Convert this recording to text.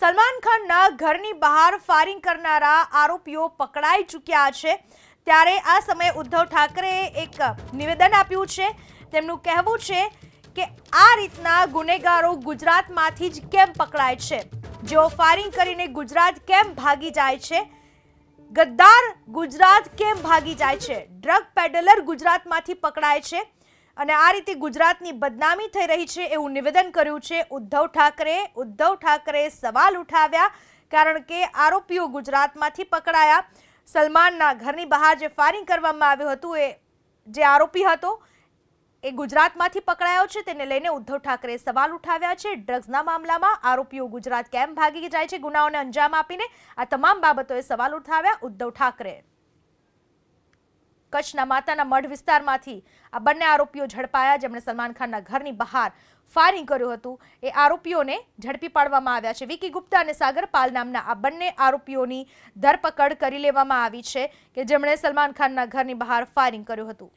સલમાન ખાનના ઘરની બહાર ફાયરિંગ કરનારા આરોપીઓ પકડાઈ ચૂક્યા છે. ત્યારે આ સમયે ઉદ્ધવ ઠાકરેએ એક નિવેદન આપ્યું છે. તેમનું કહેવું છે કે આ રીતના ગુનેગારો ગુજરાતમાંથી જ કેમ પકડાય છે? જેઓ ફાયરિંગ કરીને ગુજરાત કેમ ભાગી જાય છે? ગદ્દાર ગુજરાત કેમ ભાગી જાય છે? ડ્રગ પેડલર ગુજરાતમાંથી પકડાય છે? અને આ રીતે ગુજરાતની બદનામી થઈ રહી છે એવું નિવેદન કર્યું છે ઉદ્ધવ ઠાકરે ઉદ્ધવ ઠાકરે સવાલ ઉઠાવ્યા કારણ કે આરોપીઓ ગુજરાતમાંથી પકડાયા. સલમાનના ઘરની બહાર જે ફાયરિંગ કરવામાં આવ્યું હતું એ જે આરોપી હતો એ ગુજરાતમાંથી પકડાયો છે. તેને લઈને ઉદ્ધવ ઠાકરે સવાલ ઉઠાવ્યા છે. ડ્રગ્સના મામલામાં આરોપીઓ ગુજરાત કેમ ભાગી જાય છે? ગુનાઓને અંજામ આપીને આ તમામ બાબતોએ સવાલ ઉઠાવ્યા ઉદ્ધવ ઠાકરે કચ્છના માતાના મઢ વિસ્તારમાંથી આ બંને આરોપીઓ ઝડપાયા. જેમણે સલમાન ખાનના ઘરની બહાર ફાયરિંગ કર્યું હતું. એ આરોપીઓને ઝડપી પાડવામાં આવ્યા છે. વિકી ગુપ્તા અને સાગર પાલ નામના આ બંને આરોપીઓની ધરપકડ કરી લેવામાં આવી છે કે જેમણે સલમાન ખાનના ઘરની બહાર ફાયરિંગ કર્યું હતું.